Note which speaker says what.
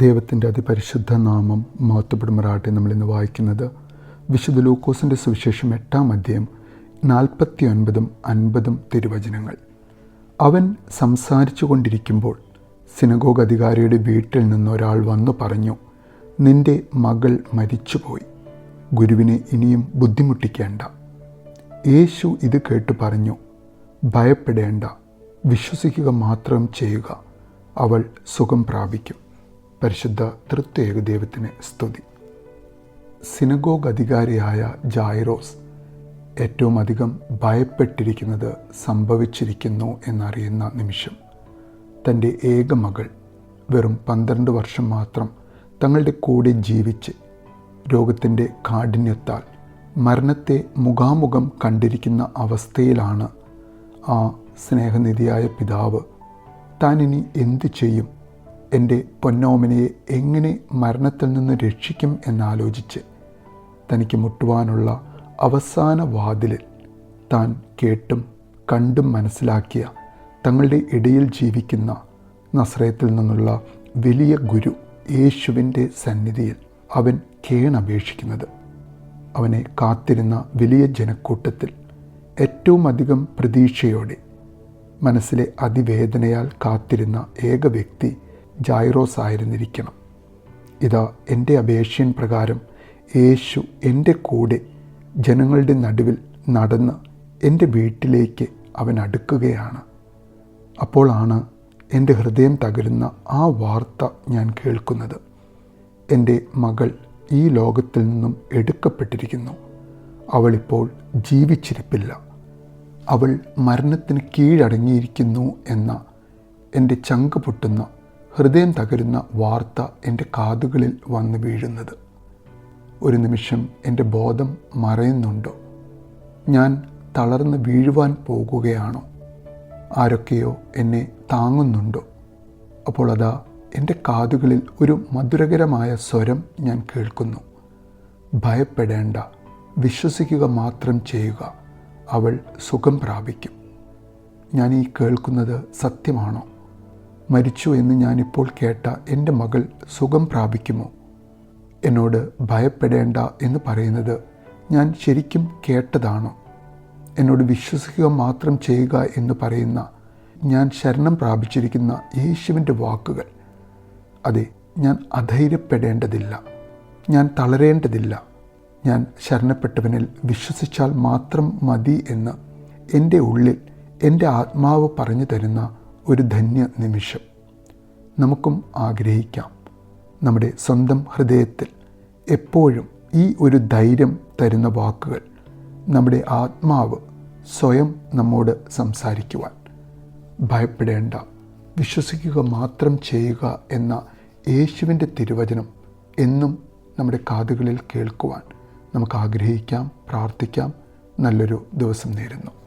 Speaker 1: ദൈവത്തിന്റെ അതിപരിശുദ്ധ നാമം മഹത്വപ്പെടുമാറാട്ടെ നമ്മളിന്ന് വായിക്കുന്നത് വിശുദ്ധ ലൂക്കോസിന്റെ സുവിശേഷം എട്ടാം അധ്യയം നാൽപ്പത്തി ഒൻപതും അൻപതും തിരുവചനങ്ങൾ. അവൻ സംസാരിച്ചു കൊണ്ടിരിക്കുമ്പോൾ സിനഗോഗ് അധികാരിയുടെ വീട്ടിൽ നിന്ന് ഒരാൾ വന്നു പറഞ്ഞു നിന്റെ മകൾ മരിച്ചുപോയി. ഗുരുവിനെ ഇനിയും ബുദ്ധിമുട്ടിക്കേണ്ട. യേശു ഇത് കേട്ട് പറഞ്ഞു ഭയപ്പെടേണ്ട. വിശ്വസിക്കുക മാത്രം ചെയ്യുക. അവൾ സുഖം പ്രാപിക്കും. പരിശുദ്ധ തൃത്വേക ദൈവത്തിന് സ്തുതി. സിനഗോഗ് അധികാരിയായ ജായറോസ് ഏറ്റവും അധികം ഭയപ്പെട്ടിരിക്കുന്നത് സംഭവിച്ചിരിക്കുന്നു എന്നറിയുന്ന നിമിഷം. തന്റെ ഏക മകൾ വെറും പന്ത്രണ്ട് വർഷം മാത്രം തങ്ങളുടെ കൂടെ ജീവിച്ച് രോഗത്തിന്റെ കാഠിന്യത്താൽ മരണത്തെ മുഖാമുഖം കണ്ടിരിക്കുന്ന അവസ്ഥയിലാണ് ആ സ്നേഹനിധിയായ പിതാവ്. താനിനി എന്തു ചെയ്യും? എന്റെ പൊന്നോമനയെ എങ്ങനെ മരണത്തിൽ നിന്ന് രക്ഷിക്കും എന്നാലോചിച്ച് തനിക്ക് മുട്ടുവാനുള്ള അവസാന വാതിലിൽ താൻ കേട്ടും കണ്ടും മനസ്സിലാക്കിയ തങ്ങളുടെ ഇടയിൽ ജീവിക്കുന്ന നസ്രയത്തിൽ നിന്നുള്ള വലിയ ഗുരു യേശുവിന്റെ സന്നിധിയിൽ അവൻ കേണപേക്ഷിക്കുന്നത്. അവനെ കാത്തിരുന്ന വലിയ ജനക്കൂട്ടത്തിൽ ഏറ്റവും അധികം പ്രതീക്ഷയോടെ മനസ്സിലെ അതിവേദനയാൽ കാത്തിരുന്ന ഏക വ്യക്തി ജൈറോസ് ആയിരുന്നിരിക്കണം ഇതാ എന്റെ അപേക്ഷയൻ പ്രകാരം യേശു എന്റെ കൂടെ ജനങ്ങളുടെ നടുവിൽ നടന്ന് എന്റെ വീട്ടിലേക്ക് അവൻ അടുക്കുകയാണ്. അപ്പോഴാണ് എന്റെ ഹൃദയം തകരുന്ന ആ വാർത്ത ഞാൻ കേൾക്കുന്നത്. എന്റെ മകൾ ഈ ലോകത്തിൽ നിന്നും എടുക്കപ്പെട്ടിരിക്കുന്നു. അവളിപ്പോൾ ജീവിച്ചിരിപ്പില്ല. അവൾ മരണത്തിന് കീഴടങ്ങിയിരിക്കുന്നു എന്ന എന്റെ ചങ്ക് പൊട്ടുന്ന ഹൃദയം തകരുന്ന വാർത്ത എന്റെ കാതുകളിൽ വന്നു വീഴുന്നത്. ഒരു നിമിഷം എന്റെ ബോധം മറയുന്നുണ്ടോ? ഞാൻ തളർന്ന് വീഴുവാൻ പോകുകയാണോ? ആരൊക്കെയോ എന്നെ താങ്ങുന്നുണ്ടോ? അപ്പോൾ അതാ എന്റെ കാതുകളിൽ ഒരു മധുരകരമായ സ്വരം ഞാൻ കേൾക്കുന്നു. ഭയപ്പെടേണ്ട വിശ്വസിക്കുക മാത്രം ചെയ്യുക അവൾ സുഖം പ്രാപിക്കും. ഞാൻ ഈ കേൾക്കുന്നത് സത്യമാണോ? മരിച്ചു എന്ന് ഞാനിപ്പോൾ കേട്ട എന്റെ മകൾ സുഖം പ്രാപിക്കുമോ? എന്നോട് ഭയപ്പെടേണ്ട എന്ന് പറയുന്നത് ഞാൻ ശരിക്കും കേട്ടതാണോ? എന്നോട് വിശ്വസിക്കുക മാത്രം ചെയ്യുക എന്ന് പറയുന്ന ഞാൻ ശരണം പ്രാപിച്ചിരിക്കുന്ന യേശുവിന്റെ വാക്കുകൾ. അതെ ഞാൻ അധൈര്യപ്പെടേണ്ടതില്ല. ഞാൻ തളരേണ്ടതില്ല. ഞാൻ ശരണപ്പെട്ടവനിൽ വിശ്വസിച്ചാൽ മാത്രം മതി എന്ന് എന്റെ ഉള്ളിൽ എന്റെ ആത്മാവ് പറഞ്ഞു തരുന്ന ഒരു ധന്യ നിമിഷം. നമുക്കും ആഗ്രഹിക്കാം. നമ്മുടെ സ്വന്തം ഹൃദയത്തിൽ എപ്പോഴും ഈ ഒരു ധൈര്യം തരുന്ന വാക്കുകൾ നമ്മുടെ ആത്മാവ് സ്വയം നമ്മോട് സംസാരിക്കുവാൻ. ഭയപ്പെടേണ്ട. വിശ്വസിക്കുക മാത്രം ചെയ്യുക എന്ന യേശുവിന്റെ തിരുവചനം എന്നും നമ്മുടെ കാതുകളിൽ കേൾക്കുവാൻ നമുക്ക് ആഗ്രഹിക്കാം പ്രാർത്ഥിക്കാം. നല്ലൊരു ദിവസം നേരുന്നു.